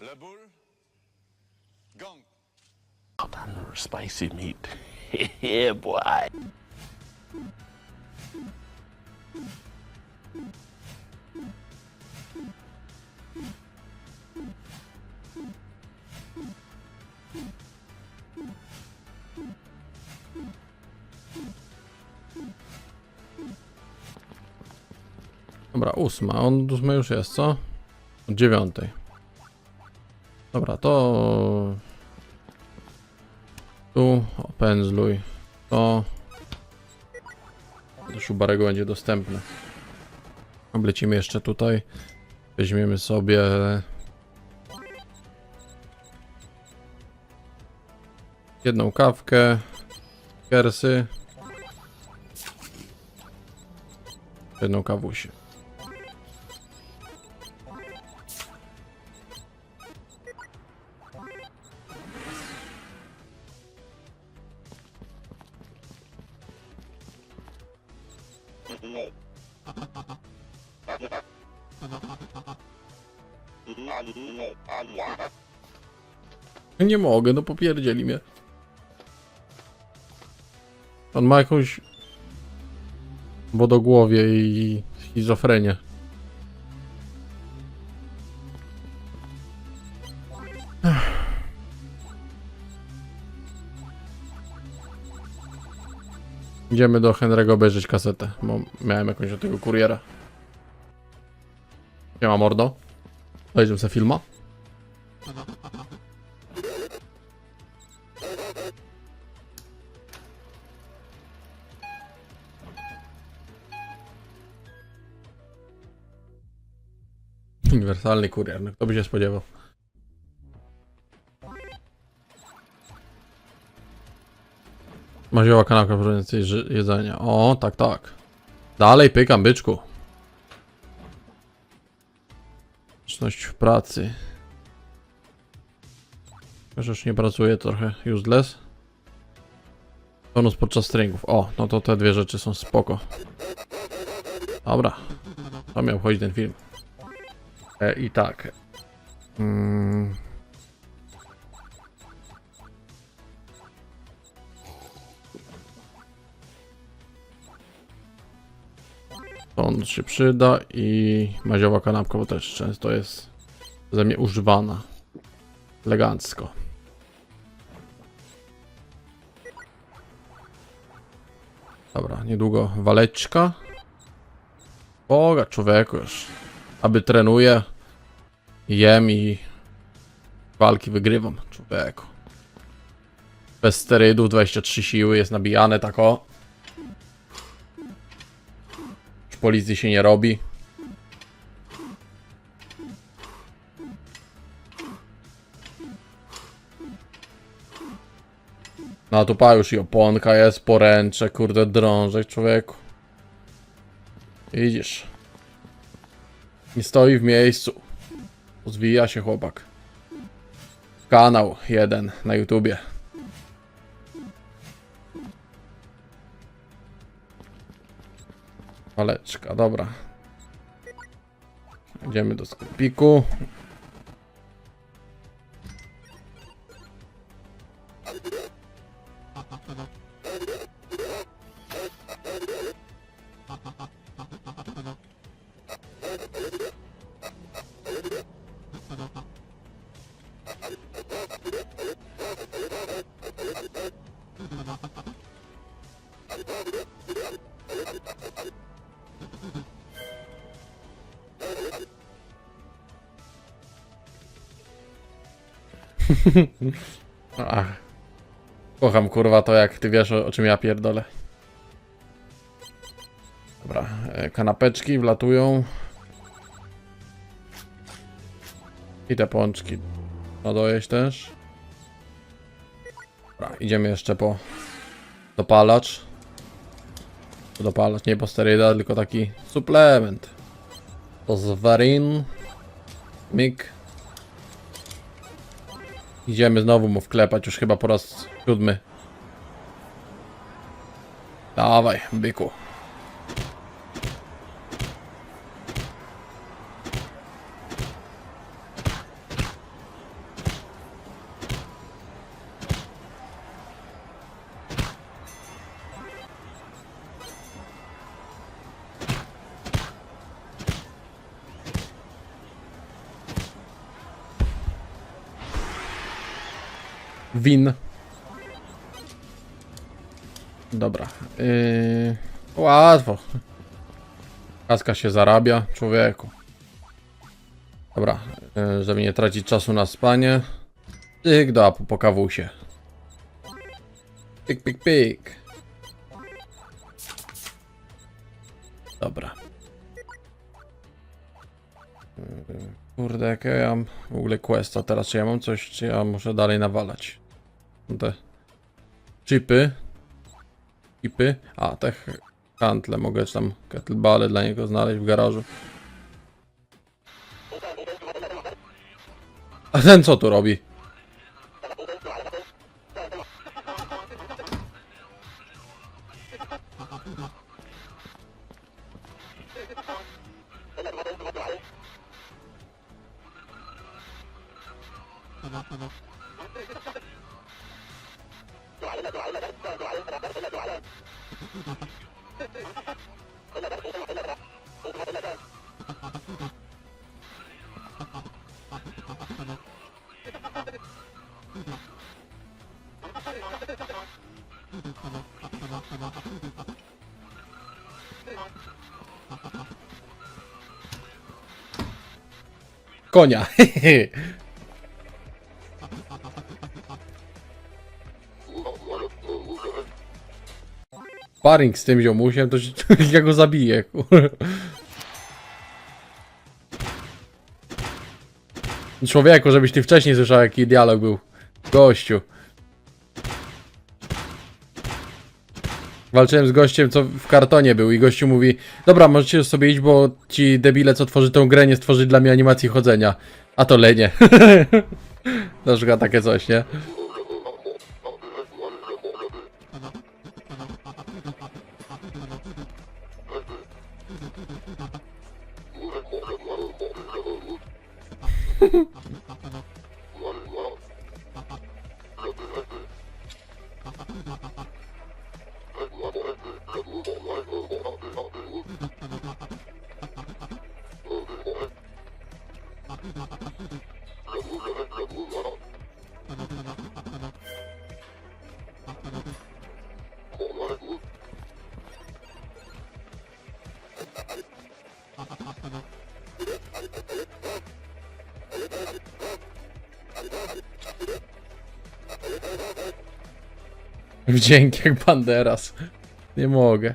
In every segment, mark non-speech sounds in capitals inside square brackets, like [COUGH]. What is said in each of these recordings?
Le boule. Gong. Spicy meat. [LAUGHS] yeah, boy. Dobra, ósma. On ósmej już jest, co? Od dziewiątej. Dobra, to... Tu opędzluj. To... Do Szubarego będzie dostępne. Oblecimy jeszcze tutaj. Weźmiemy sobie... Jedną kawkę. Kersy. Jedną kawusię. Nie mogę, no popierdzieli mnie. On ma jakąś wodogłowie i schizofrenię. Idziemy do Henry'ego obejrzeć kasetę, bo miałem jakąś od tego kuriera. Nie ma mordo. Obejrzymy sobie filma. Uniwersalny kurier, no kto by się spodziewał. Mazioła kanapka produkującej ży- jedzenia. O, tak, tak. Dalej pykam, byczku. Czynność w pracy. Chociaż nie pracuje, trochę useless. Bonus podczas treningów. O, no to te dwie rzeczy są spoko. Dobra. To miał chodzić ten film. E, I tak. Mm. On się przyda i maziowa kanapka, bo też często jest ze mnie używana. Elegancko. Dobra, niedługo waleczka. Boga, człowieku już. Aby trenuję, jem i walki wygrywam, człowieku. Bez sterydów, 23 siły, jest nabijane tak o. Już policji się nie robi. No tu pa już i oponka jest, poręcze, kurde drążek, człowieku. Widzisz. Nie stoi w miejscu. Rozwija się chłopak. Kanał jeden na YouTubie. Waleczka, dobra. Idziemy do sklepiku. [LAUGHS] Ach. Kocham kurwa to jak ty wiesz o, o czym ja pierdolę. Dobra, e, kanapeczki wlatują. I te pączki. No dojeść też. Dobra, idziemy jeszcze po dopalacz. Dopalacz, nie po steryda, tylko taki suplement. To z warin. Mik. Idziemy znowu mu wklepać, już chyba po raz siódmy. Dawaj, byku. Win. Dobra. Yy, łatwo. Kaska się zarabia, człowieku. Dobra, yy, żeby nie tracić czasu na spanie. Tyk do apu po kawusie. Pik, pik, pik. Dobra. Yy, Kurde, jakie ja mam w ogóle questa teraz? Czy ja mam coś, czy ja muszę dalej nawalać? Te chipy. Chipy. A, te handle mogę tam kettlebelle dla niego znaleźć w garażu. A ten co tu robi? Konia. [LAUGHS] Paring z tym ziomusiem, to się, [LAUGHS] ja go zabiję. kur- Człowieku, żebyś ty wcześniej słyszał jaki dialog był. Gościu. Walczyłem z gościem, co w kartonie był i gościu mówi Dobra, możecie już sobie iść, bo ci debile, co tworzy tą grę, nie stworzyli dla mnie animacji chodzenia. A to lenie. [LAUGHS] Na przykład takie coś, nie? [LAUGHS] Wdzięk jak Banderas. Nie mogę.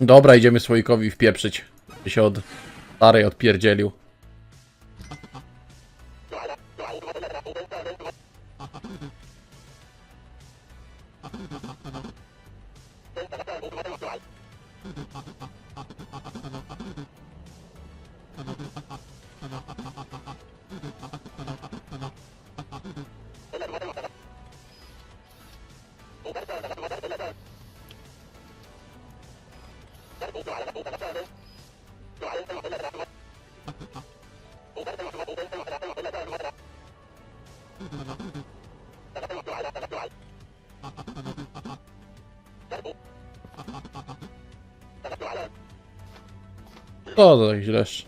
Dobra, idziemy słoikowi wpieprzyć. By się od starej odpierdzielił. Co to tak źlesz?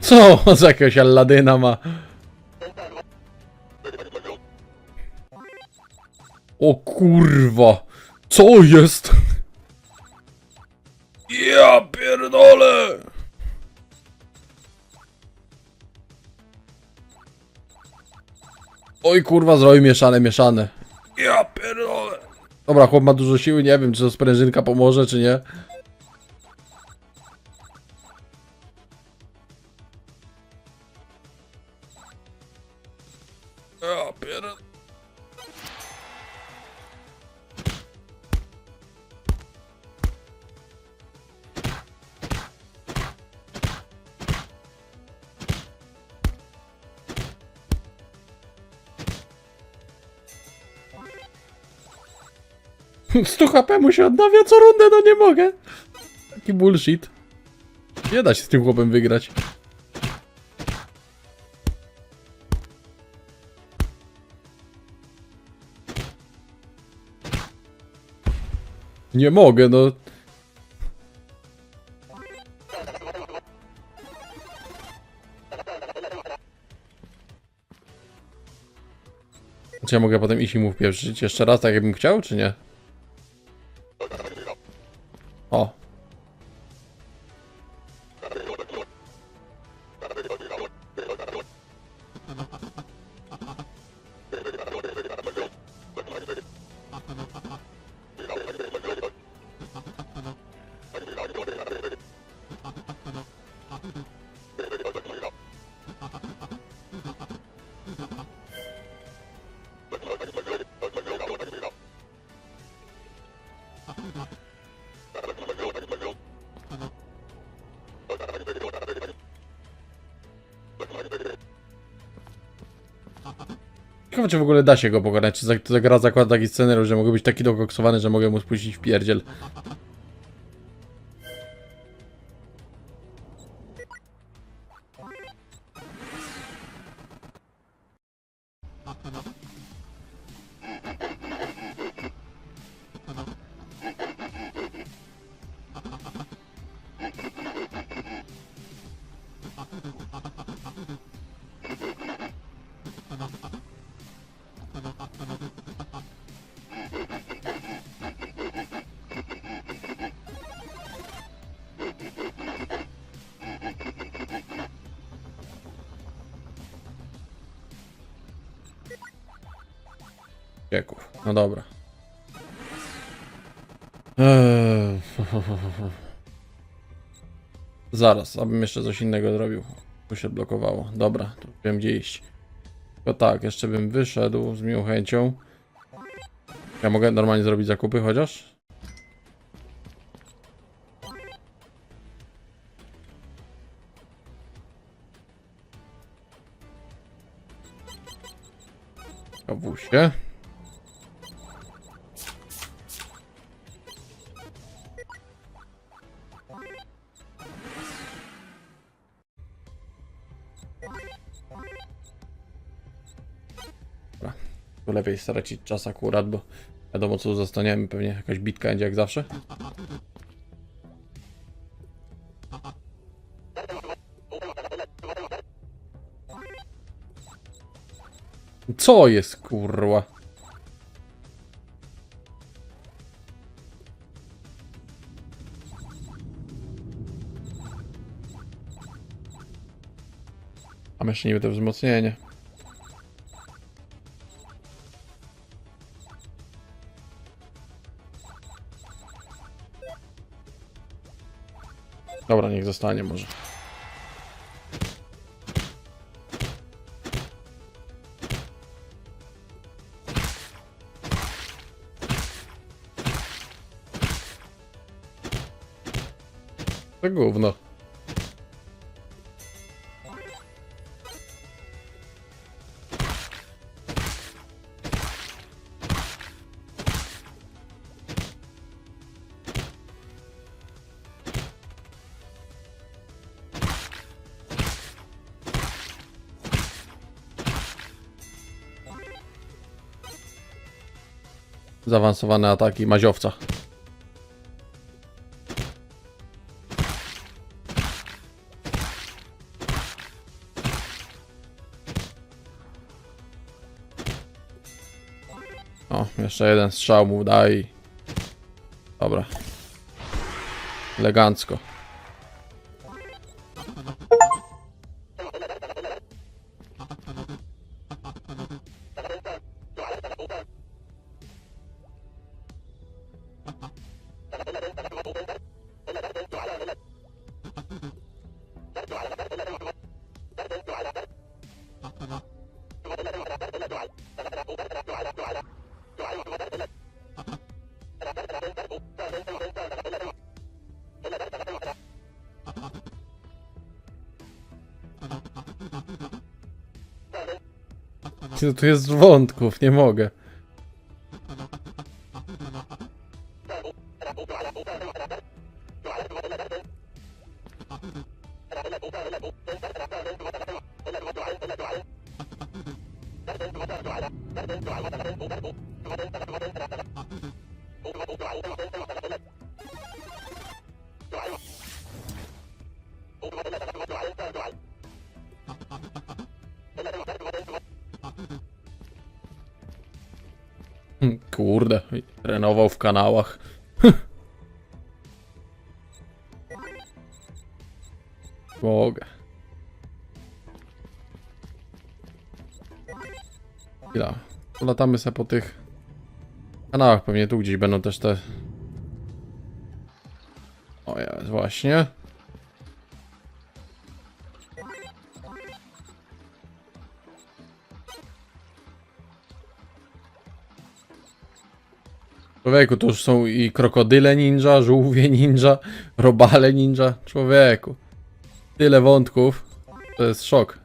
Co on [LAUGHS] za jakiegoś Alladyna ma? O kurwa! Co jest? Ja pierdolę! Oj kurwa, zrobił mieszane, mieszane. Ja pierdolę! Dobra, chłop ma dużo siły, nie wiem czy to sprężynka pomoże, czy nie. 100 HP mu się odnawia co rundę, no nie mogę. Taki bullshit. Nie da się z tym chłopem wygrać. Nie mogę, no. Czy ja mogę potem iść i mu wpieprzyć jeszcze raz, tak jakbym chciał, czy nie? Ciekawe, czy w ogóle da się go pokonać. Czy ta gra zakłada taki scenariusz, że mogę być taki dokoksowany, że mogę mu spuścić w pierdziel. Wieków. No dobra. Eee. [LAUGHS] Zaraz, abym jeszcze coś innego zrobił. Tu się blokowało. Dobra, tu wiem gdzie iść. To tak, jeszcze bym wyszedł z miłą chęcią. Ja mogę normalnie zrobić zakupy chociaż? Kawusie. Lepiej stracić czas akurat, bo wiadomo co zostaniemy, pewnie jakaś bitka będzie jak zawsze. Co jest kurwa? Mam jeszcze niby to wzmocnienie. Dobra, niech zostanie może. To gówno. Zaawansowane ataki maziowca. O, jeszcze jeden strzał mu daj. Dobra. Elegancko. Ty, Tu jest wątków, nie mogę. Hmm, kurde, trenował w kanałach. Latamy sobie po tych kanałach. Pewnie tu gdzieś będą też te... O jest, właśnie. Człowieku, to już są i krokodyle ninja, żółwie ninja, robale ninja. Człowieku. Tyle wątków. To jest szok.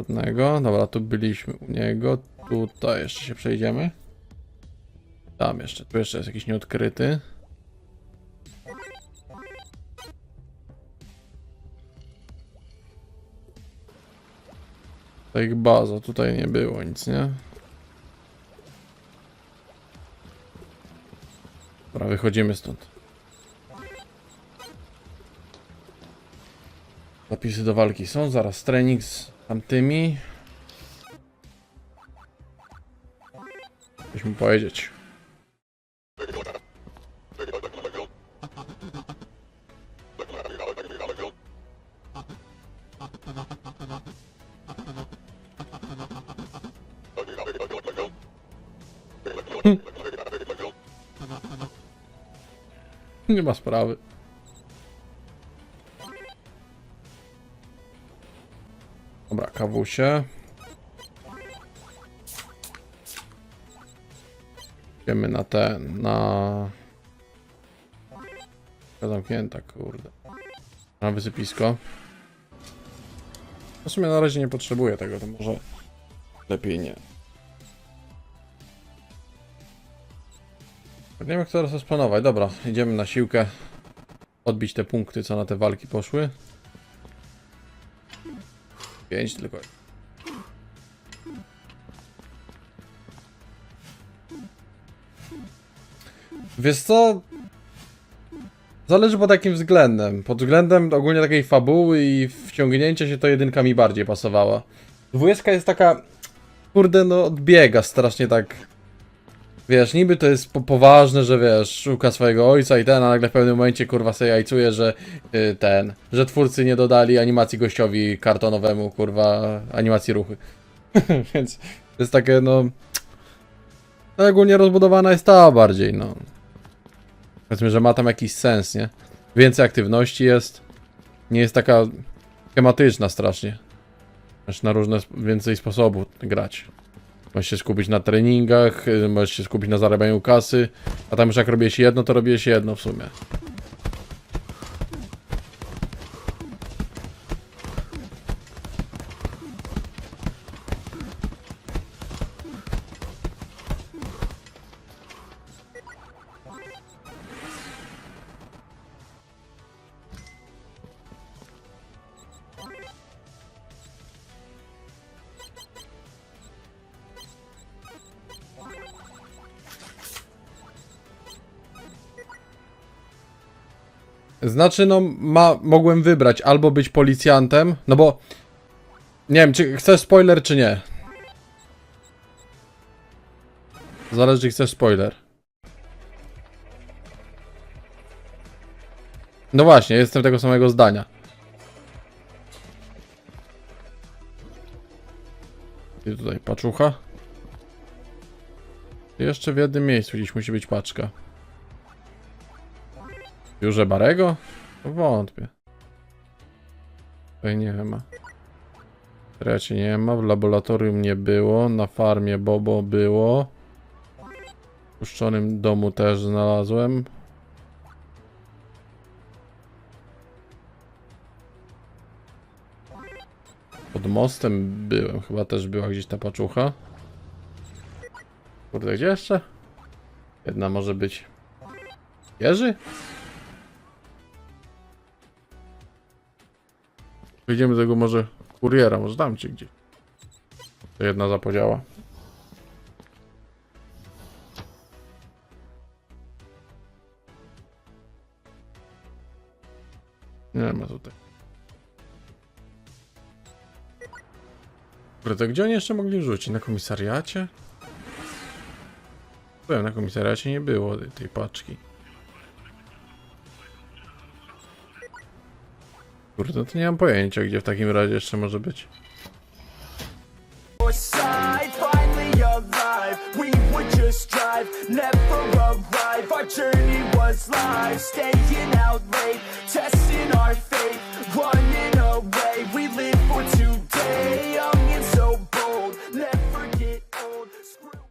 Żadnego. Dobra, tu byliśmy u niego. Tutaj jeszcze się przejdziemy. Tam jeszcze. Tu jeszcze jest jakiś nieodkryty. Ich baza. Tutaj nie było nic, nie? Dobra, wychodzimy stąd. Zapisy do walki są, zaraz trening tamtymi. Musimy powiedzieć. [LAUGHS] Nie ma sprawy. Dobra, kawusie. Idziemy na ten, na... Zamknięta, kurde. Na wysypisko. W sumie na razie nie potrzebuję tego, to może lepiej nie. Nie wiem jak to teraz rozplanować. Dobra, idziemy na siłkę. Odbić te punkty, co na te walki poszły. Pięć tylko. Wiesz co? Zależy pod jakim względem. Pod względem ogólnie takiej fabuły i wciągnięcia się to jedynka mi bardziej pasowała. Dwójeczka jest taka... Kurde, no odbiega strasznie tak... Wiesz, niby to jest po poważne, że wiesz, szuka swojego ojca i ten, a nagle w pewnym momencie kurwa sobie jajcuje, że y, ten, że twórcy nie dodali animacji gościowi kartonowemu, kurwa, animacji ruchy. [LAUGHS] Więc to jest takie, no... No ogólnie rozbudowana jest ta bardziej, no. Powiedzmy, że ma tam jakiś sens, nie? Więcej aktywności jest. Nie jest taka tematyczna strasznie. Możesz na różne, więcej sposobów grać. Możesz się skupić na treningach, y, możesz się skupić na zarabianiu kasy, a tam już jak robiłeś jedno, to robiłeś jedno w sumie. Znaczy, no, ma, mogłem wybrać albo być policjantem, no bo nie wiem, czy chcesz spoiler, czy nie. Zależy, czy chcesz spoiler. No właśnie, jestem tego samego zdania. I tutaj paczucha. Jeszcze w jednym miejscu gdzieś musi być paczka. Biurze Barego? No wątpię. Tutaj nie ma. Raczej nie ma. W laboratorium nie było. Na farmie Bobo było. W puszczonym domu też znalazłem. Pod mostem byłem. Chyba też była gdzieś ta paczucha. Kurde, gdzie jeszcze? Jedna może być. Jerzy? Wyjdziemy tego może kuriera, może dam ci gdzieś. To jedna zapodziała. Nie ma tutaj. Kurde, gdzie oni jeszcze mogli rzucić? Na komisariacie? Byłem na komisariacie, nie było tej paczki. Kurde, to nie mam pojęcia, gdzie w takim razie jeszcze może być. our